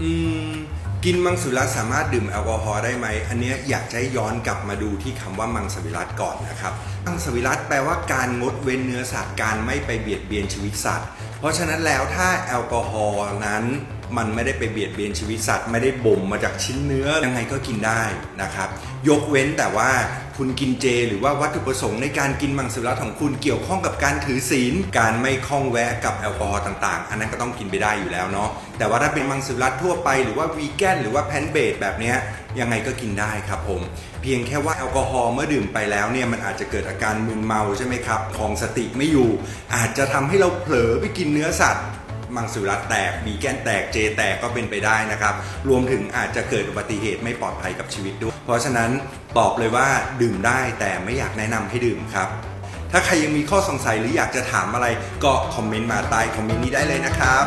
อืมกินมังสวิรัตสามารถดื่มแอลกอฮอล์ได้ไหม อันเนี้ยอยากจะให้ย้อนกลับมาดูที่คำว่ามังสวิรัตก่อนนะครับ มังสวิรัตแปลว่าการงดเว้นเนื้อสัตว์ การไม่ไปเบียดเบียนชีวิตสัตว์ เพราะฉะนั้นแล้วถ้าแอลกอฮอล์นั้นมันไม่ได้ไปเบียดเบียนชีวิตสัตว์ไม่ได้บ่มมาจากชิ้นเนื้อยังไงก็กินได้นะครับ ยกเว้นแต่ว่าคุณกินเจ หรือว่าวัตถุประสงค์ในการกินมังสวิรัตของคุณเกี่ยวข้องกับการถือศีล การไม่คล้องแวะกับแอลกอฮอล์ต่างๆ อันนั้นก็ต้องกินไปได้อยู่แล้วเนาะแต่ว่าถ้าเป็นมังสวิรัตทั่วไปหรือว่าวีแกนหรือว่าแพนเบดแบบเนี้ย ยังไงก็กินได้ครับผม เพียงแค่ว่าแอลกอฮอล์เมื่อดื่มไปแล้วเนี่ยมันอาจจะเกิดอาการมึนเมาใช่ไหมครับของสติไม่อยู่ อาจจะทำให้เราเผลอไปกินเนื้อสัตว์มังสวิรัตแตกมีแกนแตกเจแตกก็เป็นไปได้นะครับ รวมถึงอาจจะเกิดอุบัติเหตุไม่ปลอดภัยกับชีวิตด้วย เพราะฉะนั้นตอบเลยว่าดื่มได้แต่ไม่อยากแนะนำให้ดื่มครับ ถ้าใครยังมีข้อสงสัยหรืออยากจะถามอะไรก็คอมเมนต์มาใต้คอมเมนต์นี้ได้เลยนะครับ